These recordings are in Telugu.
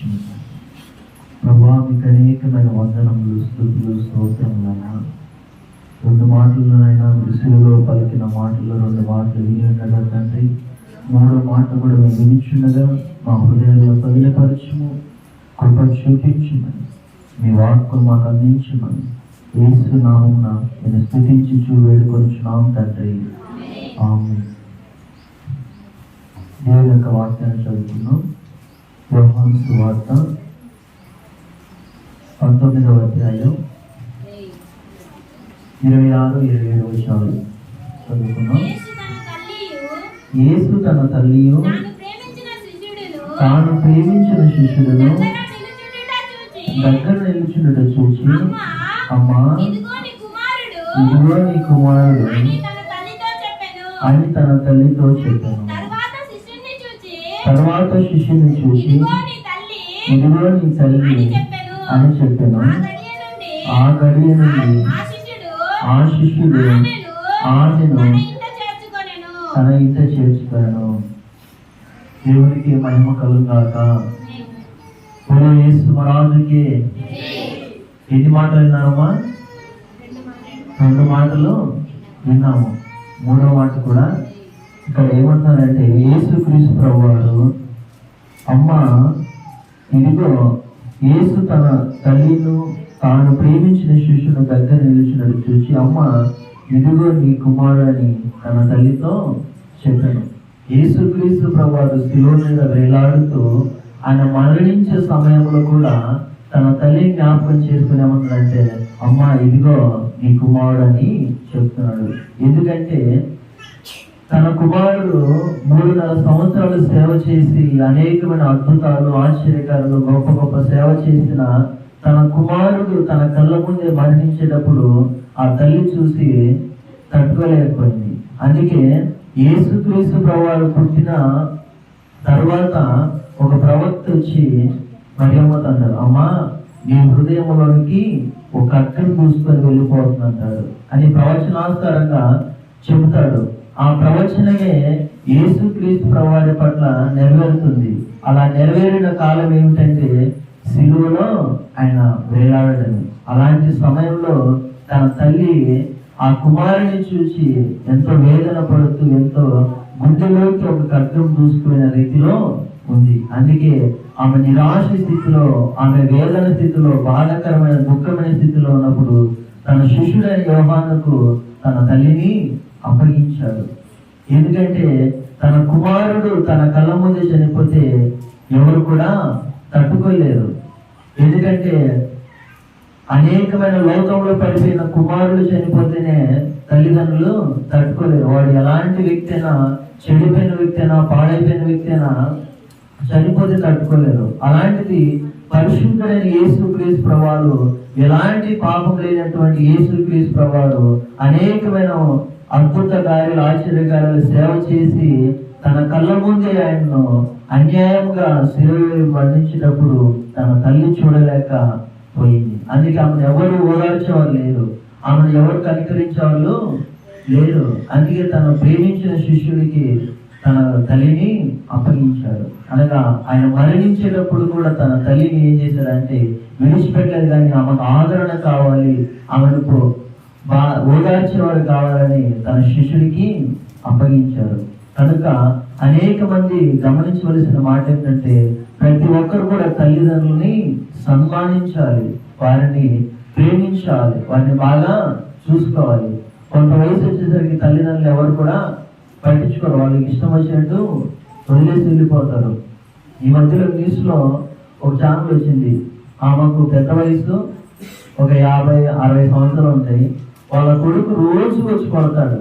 సమర్పించింది ప్రభా మీకు అనేకమైన వందనములు స్థుతులు స్తోత్రములైనా. రెండు మాటలనైనా విసుగులో పలికిన మాటలు రెండు మాటలు విని ఉండగా తండ్రి. మూడో మాట కూడా మేము వినిచుండగా మా హృదయాల్లో పదిలపరచము కృప చూపించమని మీ వాక్కు మాకు అందించమని యేసు నామున నేను స్థుతించి చూ వేడుకొచ్చున్నాం తండ్రి ఆమె దేవుని యొక్క వాక్యాన్ని చదువుతున్నాం యోహాను సువార్త పంతొమ్మిదవ అధ్యాయం ఇరవై ఆరు ఇరవై ఏడు విషయాలు చదువుకున్నాం యేసు తన తల్లియు తన ప్రేమించిన శిష్యుడును దగ్గర చూచి. చూచి అమ్మా ఇదిగో నీ కుమారుడు. అని తన తల్లితో చెప్పెను. తర్వాత శిష్యుని చూసి ఇదిగో నీ తల్లి అని చెప్పెను. ఆ గడియ నుండి ఆ శిష్యుడు ఆమెను తన ఇంట ఇంట చేర్చుతాను దేవునికి మహిమ కలుగాక. ఓ యేసు మహారాజుకి. ఎన్ని మాటలు విన్నామా రెండు మాటలు విన్నాము. మూడో మాట కూడా ఇక్కడ ఏమంటున్నారంటే యేసు క్రీస్తు ప్రభువారు అమ్మ ఇదిగో యేసు తన తల్లిను తాను ప్రేమించిన శిష్యుని దగ్గర నిలిచినట్టు చూసి అమ్మ ఇదిగో నీ కుమారుడని తన తల్లితో చెప్పాను. యేసు క్రీస్తు ప్రభు వారు శిలువ మీద వేలాడుతూ ఆయన మరణించే సమయంలో కూడా తన తల్లి జ్ఞాపకం చేసుకుని అమ్మ ఇదిగో నీ కుమారుడని చెప్తున్నాడు. ఎందుకంటే తన కుమారుడు మూడున్నర సంవత్సరాలు సేవ చేసి అనేకమైన అద్భుతాలు ఆశ్చర్యకారులు గొప్ప గొప్ప సేవ చేసిన తన కుమారుడు తన కళ్ళ ముందే మరణించేటప్పుడు ఆ తల్లి చూసి తట్టుకోలేకపోయింది. అందుకే యేసుక్రీస్తు ప్రభువారు పుట్టిన తర్వాత ఒక ప్రవక్త వచ్చి మరియమ్మతో అన్నాడు అమ్మా నీ హృదయంలోనికి ఒక అక్కను చూసుకొని వెళ్ళిపోతుంది అంటాడు అని ప్రవచనాస్కారంగా చెబుతాడు. ఆ ప్రవచనమే యేసుక్రీస్తు ప్రవాడి పట్ల నెరవేరుతుంది. అలా నెరవేరిన కాలం ఏమిటంటే సిలువలో ఆయన వేలాడడం అలాంటి సమయంలో తన తల్లి ఆ కుమారుని చూసి ఎంతో వేదన పడుతూ ఎంతో గుండెలోకి ఒక కర్తం చూసుకునే రీతిలో ఉంది. అందుకే ఆమె నిరాశ స్థితిలో ఆమె వేదన స్థితిలో బాధాకరమైన దుఃఖమైన స్థితిలో ఉన్నప్పుడు తన శిష్యుడైన యోహానుకు తన తల్లిని అప్పగించాడు. ఎందుకంటే తన కుమారుడు తన కళ్ళ ముందే చనిపోతే ఎవరు కూడా తట్టుకోలేరు ఎందుకంటే అనేకమైన లోకంలో పడిపోయిన కుమారుడు చనిపోతేనే తల్లిదండ్రులు తట్టుకోలేరు వాడు ఎలాంటి వ్యక్తి అయినా చెడిపోయిన వ్యక్తి అయినా పాడైపోయిన వ్యక్తి అయినా చనిపోతే తట్టుకోలేరు అలాంటిది పరిశుద్ధుడైన యేసు క్రీస్ ప్రభావాలు ఎలాంటి పాపం లేనటువంటి యేసు క్రీస్ ప్రభావాలు అనేకమైన అద్భుత కార్యాలు ఆశ్చర్యకార్యాలు సేవ చేసి తన కళ్ళ ముందే ఆయన్ను అన్యాయంగా శిలువ వర్ణించేటప్పుడు తన తల్లి చూడలేక పోయింది. అందుకే ఆమెను ఎవరు ఓదార్చేవారు లేరు. ఆమెను ఎవరు కనికరించేవాళ్ళు లేరు. అందుకే తను ప్రేమించిన శిష్యుడికి తన తల్లిని అప్పగించాడు. అనగా ఆయన మరణించేటప్పుడు కూడా తన తల్లిని ఏం చేశాడంటే విడిచిపెట్టలేదు కానీ ఆమెకు ఆదరణ కావాలి ఆమెకు ఓదార్చేవాడు కావాలని తన శిష్యుడికి అప్పగించారు. కనుక అనేక మంది గమనించవలసిన మాట ఏంటంటే ప్రతి ఒక్కరు కూడా తల్లిదండ్రుల్ని సన్మానించాలి వారిని ప్రేమించాలి వారిని బాగా చూసుకోవాలి. కొంత వయసు వచ్చేసరికి తల్లిదండ్రులు ఎవరు కూడా పట్టించుకోరు. వాళ్ళకి ఇష్టం వచ్చినట్టు వదిలేసి వెళ్ళిపోతారు. ఈ మధ్యలో న్యూస్లో ఒక ఛానల్ వచ్చింది. ఆమెకు పెద్ద వయసు ఒక యాభై అరవై సంవత్సరాలు ఉంటాయి. వాళ్ళ కొడుకు రోజు వచ్చి కొడతాడు.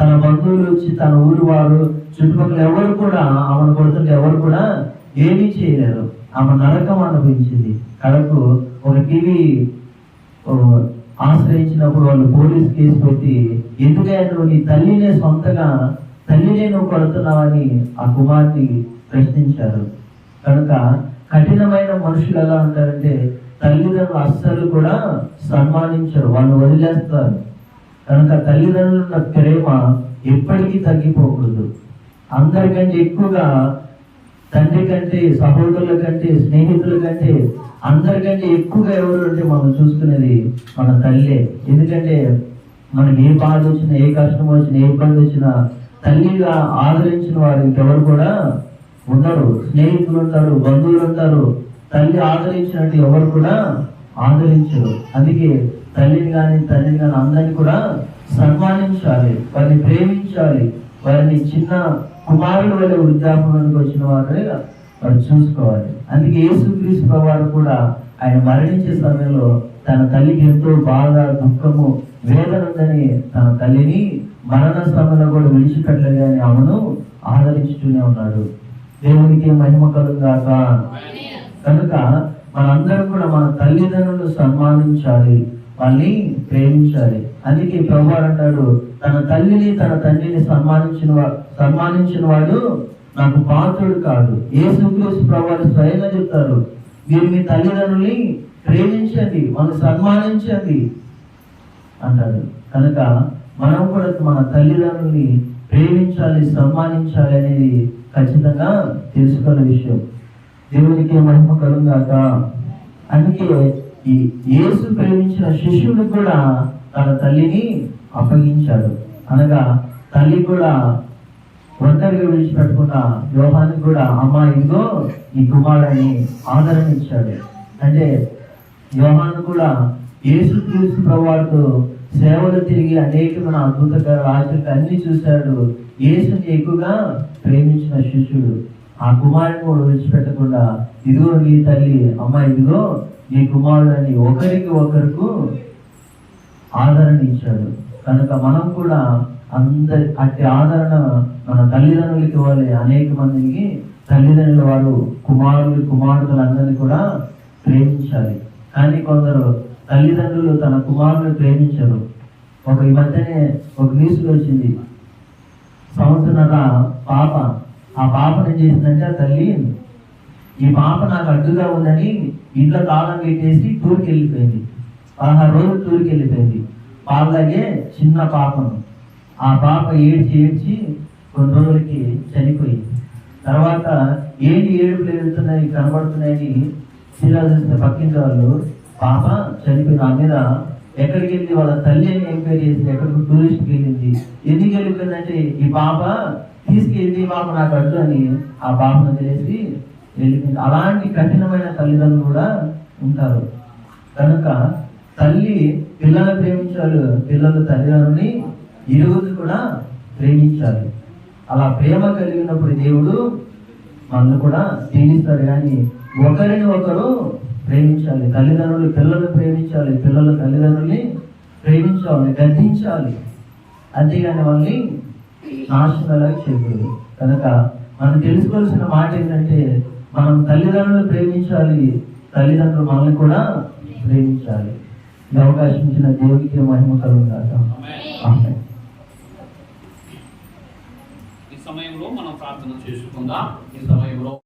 తన బంధువులు వచ్చి తన ఊరు వారు చుట్టుపక్కల ఎవరు కూడా ఆమెను కొడుతుంటే ఎవరు కూడా ఏమీ చేయలేరు. ఆమె నరకం అనిపించింది కడకు ఒక టీవీ ఆశ్రయించినప్పుడు వాళ్ళు పోలీస్ కేసు పెట్టి ఎందుకంటే నువ్వు నీ తల్లినే సొంతగా తల్లినే నువ్వు కొడుతున్నావని ఆ కుమార్ని ప్రశ్నించారు. కనుక కఠినమైన మనుషులు ఎలా ఉంటారంటే తల్లిదండ్రులు అస్సలు కూడా సన్మానించరు వాళ్ళు వదిలేస్తారు. కనుక తల్లిదండ్రుల ప్రేమ ఎప్పటికీ తగ్గిపోకూడదు. అందరికంటే ఎక్కువగా తండ్రి కంటే సహోదరుల కంటే స్నేహితుల కంటే అందరికంటే ఎక్కువగా ఎవరు అంటే మనం చూసుకునేది మన తల్లే. ఎందుకంటే మనకి ఏ బాధ వచ్చినా ఏ కష్టం వచ్చినా ఏ ఇబ్బంది వచ్చినా తల్లిగా ఆదరించిన వారు ఇంకెవరు కూడా ఉండరు. స్నేహితులు ఉంటారు బంధువులు ఉంటారు. తల్లి ఆదరించినట్టు ఎవరు కూడా ఆదరించరు. అందుకే తల్లిని కానీ తల్లిని కానీ అందరిని కూడా సన్మానించాలి వారిని ప్రేమించాలి. వారిని చిన్న కుమారుడు వల్ల వృద్ధాపంలోకి వచ్చిన వారు వారు చూసుకోవాలి. అందుకే యేసుక్రీస్తు వారు కూడా ఆయన మరణించే సమయంలో తన తల్లికి ఎంతో బాధ దుఃఖము వేదన ఉందని తన తల్లిని మరణ సమయంలో కూడా విడిచిపెట్టలేదు అని ఆమెను ఆదరించుతూనే ఉన్నాడు. దేవునికి మహిమ కలుగాక కనుక మనందరం కూడా మన తల్లిదండ్రులను సన్మానించాలి వాళ్ళని ప్రేమించాలి. అందుకే ప్రభు అంటాడు తన తల్లిని తన తండ్రిని సన్మానించిన వా- సన్మానించిన వాడు నాకు పాత్రుడు కాదు యేసుక్రీస్తు ప్రభు వారు స్వయంగా చెప్తారు మీరు మీ తల్లిదండ్రుల్ని ప్రేమించండి మనం సన్మానించండి. అంటాడు. కనుక మనం కూడా మన తల్లిదండ్రుల్ని ప్రేమించాలి సన్మానించాలి అనేది ఖచ్చితంగా తెలుసుకున్న విషయం. దేవునికి మహిమ కలుగాక. అందుకే ఈ యేసు ప్రేమించిన శిష్యుడు కూడా తన తల్లిని అప్పగించాడు. అనగా తల్లి కూడా ఒంటరిగా విడిచిపెట్టుకున్న వ్యూహానికి కూడా అమ్మా ఇదిగో ఈ కుమారుని ఆదరణ ఇచ్చాడు. అంటే వ్యూహాన్ని కూడా యేసు క్రీస్తు ప్రభువారితో సేవలు తిరిగి అనేకమైన అద్భుత ఆచరణ అన్ని చూశాడు. యేసుని ఎక్కువగా ప్రేమించిన శిష్యుడు. ఆ కుమారుని కూడా విడిచిపెట్టకుండా ఇదిగో నీ తల్లి అమ్మ ఇదిగో నీ కుమారుడు ఒకరికి ఒకరికి ఆదరణ ఇచ్చాడు కనుక మనం కూడా అందరి అట్టి ఆదరణ మన తల్లిదండ్రులకి ఇవ్వాలి. అనేక మందికి తల్లిదండ్రుల వారు కుమారులు కుమారుతులందరినీ కూడా ప్రేమించాలి. కానీ కొందరు తల్లిదండ్రులు తన కుమారుని ప్రేమించరు. ఒక ఈ మధ్యనే ఒక న్యూస్లో వచ్చింది. సంవత్సరాల పాప ఆ పాపను ఏం చేసిందంటే ఆ తల్లి ఈ పాప నాకు అడ్డుగా ఉందని ఇంట్లో తాళం పెట్టేసి టూర్కి వెళ్ళిపోయింది పదహారు రోజులు టూర్కి వెళ్ళిపోయింది పాలలాగే చిన్న పాపను ఆ పాప ఏడ్చి ఏడ్చి కొన్ని రోజులకి చనిపోయింది. తర్వాత ఏంటి ఏడుపులు వెళ్తున్నాయి కనబడుతున్నాయని చీరా చూస్తే పక్కింటి వాళ్ళు పాప చనిపోయిన ఆ మీద ఎక్కడికి వెళ్ళి వాళ్ళ తల్లి అని ఎంక్వైరీ చేసి ఎక్కడికి టూరిస్ట్కి వెళ్ళింది. ఎందుకు వెళ్ళిపోయిందంటే ఈ పాప తీసుకెళ్ళి ఈ నాకు అడ్డు అని ఆ బాబును తెలిసి వెళ్ళిపోయింది. అలాంటి కఠినమైన తల్లిదండ్రులు కూడా ఉంటారు. కనుక తల్లి పిల్లలు ప్రేమించాలి పిల్లలు తల్లిదండ్రుని ఇరువురు కూడా ప్రేమించాలి. అలా ప్రేమ కలిగినప్పుడు దేవుడు మనల్ని కూడా దీవిస్తాడు కానీ ఒకరిని ఒకరు ప్రేమించాలి. తల్లిదండ్రులు పిల్లల్ని ప్రేమించాలి పిల్లలు తల్లిదండ్రుల్ని ప్రేమించాలి గద్దించాలి. అంతేగాని వాళ్ళని నాశనాలకు చేయకూడదు కనుక మనం తెలుసుకోవాల్సిన మాట ఏంటంటే మనం తల్లిదండ్రులు ప్రేమించాలి. తల్లిదండ్రులు మనల్ని కూడా ప్రేమించాలి. ఈ అవకాశం ఇచ్చిన దేవుడికి మహిమ కలుగుతాక. ఈ సమయంలో మనం ప్రార్థన చేసుకుందాం. ఈ సమయంలో